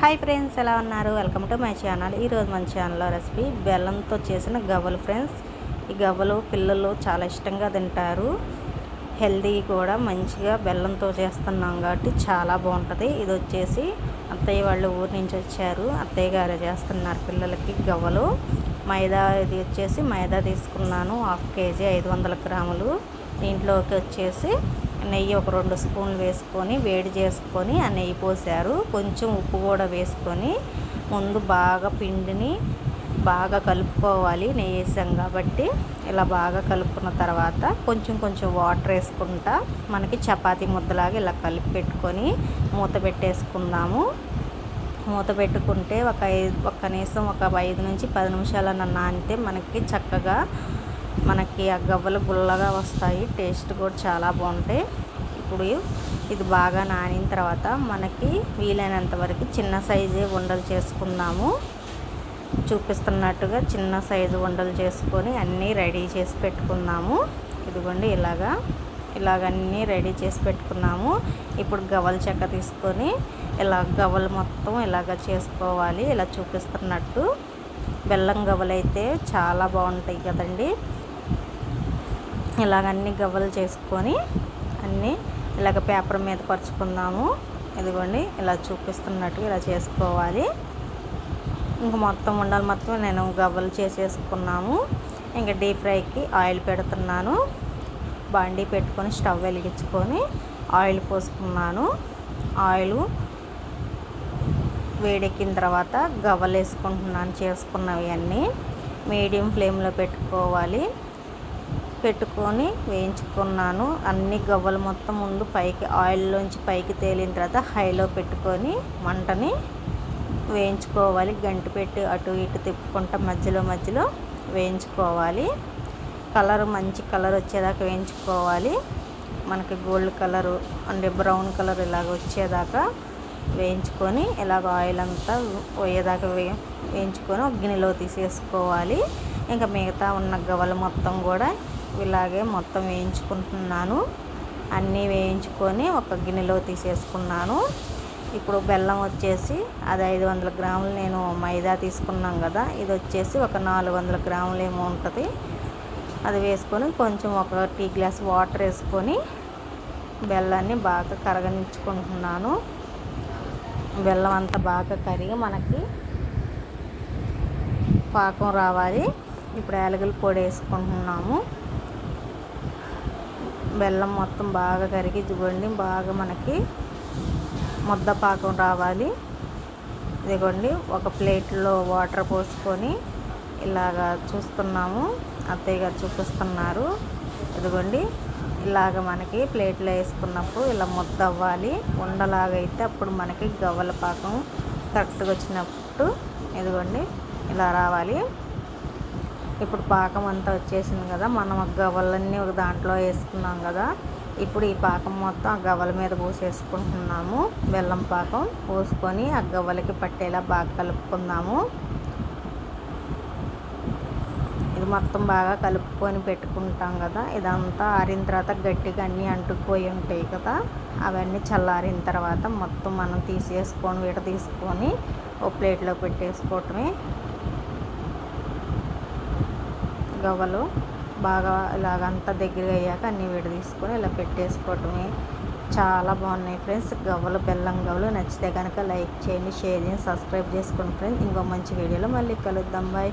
Hi friends ఎలా ఉన్నారు? Welcome to my channel. ఈరోజు మన ఛానల్లో రెసిపీ బెల్లంతో చేసిన గవ్వలు ఫ్రెండ్స్. ఈ గవ్వలు పిల్లలు చాలా ఇష్టంగా తింటారు. హెల్దీ కూడా మంచిగా బెల్లంతో చేస్తున్నాం కాబట్టి చాలా బాగుంటుంది. ఇది వచ్చేసి అత్తయ్య వాళ్ళు ఊరి నుంచి వచ్చారు. అత్తయ్య గారు చేస్తున్నారు పిల్లలకి గవ్వలు. మైదా ఇది వచ్చేసి మైదా తీసుకున్నాను హాఫ్ కేజీ ఐదు వందల గ్రాములు. దీంట్లోకి వచ్చేసి నెయ్యి ఒక రెండు స్పూన్లు వేసుకొని వేడి చేసుకొని ఆ నెయ్యి పోసారు కొంచెం ఉప్పు కూడా వేసుకొని ముందు బాగా పిండిని బాగా కలుపుకోవాలి నెయ్యి వేసాం కాబట్టి. ఇలా బాగా కలుపుకున్న తర్వాత కొంచెం కొంచెం వాటర్ వేసుకుంటా మనకి చపాతీ ముద్దలాగా ఇలా కలిపి పెట్టుకొని మూత పెట్టేసుకుందాము. మూత పెట్టుకుంటే ఒక ఐదు ఒక కనీసం ఒక ఐదు నుంచి పది నిమిషాలన్న నానితే మనకి చక్కగా మనకి ఆ గవ్వలు గుల్లగా వస్తాయి. టేస్ట్ కూడా చాలా బాగుంటాయి. ఇప్పుడు ఇది బాగా నానిన తర్వాత మనకి వీలైనంత వరకు చిన్న సైజే ఉండలు చేసుకుందాము. చూపిస్తున్నట్టుగా చిన్న సైజు ఉండలు చేసుకొని అన్నీ రెడీ చేసి పెట్టుకుందాము. ఇదిగోండి ఇలాగా ఇలాగన్నీ రెడీ చేసి పెట్టుకున్నాము. ఇప్పుడు గవల చెక్క తీసుకొని ఇలా గవలు మొత్తం ఇలాగ చేసుకోవాలి. ఇలా చూపిస్తున్నట్టు. బెల్లం గవలైతే చాలా బాగుంటాయి కదండి. ఇలాగ అన్నీ గవ్వలు చేసుకొని అన్నీ ఇలాగ పేపర్ మీద పరుచుకుందాము. ఇదిగోండి ఇలా చూపిస్తున్నట్టు ఇలా చేసుకోవాలి. ఇంక మొత్తం ఉండాలి మొత్తం నేను గవ్వలు చేసేసుకున్నాము. ఇంకా డీప్ ఫ్రైకి ఆయిల్ పెడుతున్నాను. బండి పెట్టుకొని స్టవ్ వెలిగించుకొని ఆయిల్ పోసుకున్నాను. ఆయిల్ వేడెక్కిన తర్వాత గవ్వలు వేసుకుంటున్నాను చేసుకున్నవి అన్నీ. మీడియం ఫ్లేమ్లో పెట్టుకోవాలి. పెట్టుకొని వేయించుకున్నాను. అన్ని గవ్వలు మొత్తం ముందు పైకి ఆయిల్లోంచి పైకి తేలిన తర్వాత హైలో పెట్టుకొని మంటని వేయించుకోవాలి. గంటి పెట్టి అటు ఇటు తిప్పుకుంటా మధ్యలో మధ్యలో వేయించుకోవాలి. కలర్ మంచి కలర్ వచ్చేదాకా వేయించుకోవాలి. మనకి గోల్డ్ కలరు అంటే బ్రౌన్ కలర్ ఇలాగ వచ్చేదాకా వేయించుకొని ఇలాగ ఆయిల్ అంతా పోయేదాకా వే వేయించుకొని ఒక గిన్నెలో తీసేసుకోవాలి. ఇంకా మిగతా ఉన్న గవ్వలు మొత్తం కూడా ఇలాగే మొత్తం వేయించుకుంటున్నాను. అన్నీ వేయించుకొని ఒక గిన్నెలో తీసేసుకున్నాను. ఇప్పుడు బెల్లం వచ్చేసి అది ఐదు వందల గ్రాములు నేను మైదా తీసుకున్నాం కదా ఇది వచ్చేసి ఒక నాలుగు వందల గ్రాములు ఏమో ఉంటుంది. అది వేసుకొని కొంచెం ఒక టీ గ్లాస్ వాటర్ వేసుకొని బెల్లాన్ని బాగా కరగనించుకుంటున్నాను బెల్లం అంతా బాగా కరిగి మనకి పాకం రావాలి. ఇప్పుడు యాలకుల పొడి వేసుకుంటున్నాము. బెల్లం మొత్తం బాగా కరిగి ఇదిగోండి బాగా మనకి ముద్ద పాకం రావాలి. ఇదిగోండి ఒక ప్లేట్లో వాటర్ పోసుకొని ఇలాగా చూస్తున్నాము. అత్తయ్య గారు చూపిస్తున్నారు. ఇదిగోండి ఇలాగ మనకి ప్లేట్లో వేసుకున్నప్పుడు ఇలా ముద్ద అవ్వాలి. ఉండలాగా అయితే అప్పుడు మనకి గవ్వల పాకం కరెక్ట్గా వచ్చినప్పుడు ఇదిగోండి ఇలా రావాలి. ఇప్పుడు పాకం అంతా వచ్చేసింది కదా మనం గవ్వలన్నీ ఒక దాంట్లో వేసుకున్నాం కదా. ఇప్పుడు ఈ పాకం మొత్తం ఆ గవ్వల మీద పోసేసుకుంటున్నాము. బెల్లం పాకం పోసుకొని ఆ గవ్వలకి పట్టేలా బాగా కలుపుకుందాము. ఇది మొత్తం బాగా కలుపుకొని పెట్టుకుంటాం కదా. ఇదంతా ఆరిన తర్వాత గట్టిగా అన్నీ అంటుకుపోయి ఉంటాయి కదా. అవన్నీ చల్లారిన తర్వాత మొత్తం మనం తీసేసుకొని వీట తీసుకొని ఓ ప్లేట్లో పెట్టేసుకోవటమే. గవ్వలు బాగా ఇలాగంతా దగ్గర అయ్యాక అన్నీ విడదీసుకొని ఇలా పెట్టేసుకోవటమే. చాలా బాగున్నాయి ఫ్రెండ్స్. గవ్వలు బెల్లం గవ్వలు నచ్చితే కనుక లైక్ చేయండి షేర్ చేయండి సబ్స్క్రైబ్ చేసుకోండి ఫ్రెండ్స్. ఇంకో మంచి వీడియోలో మళ్ళీ కలుద్దాం. బాయ్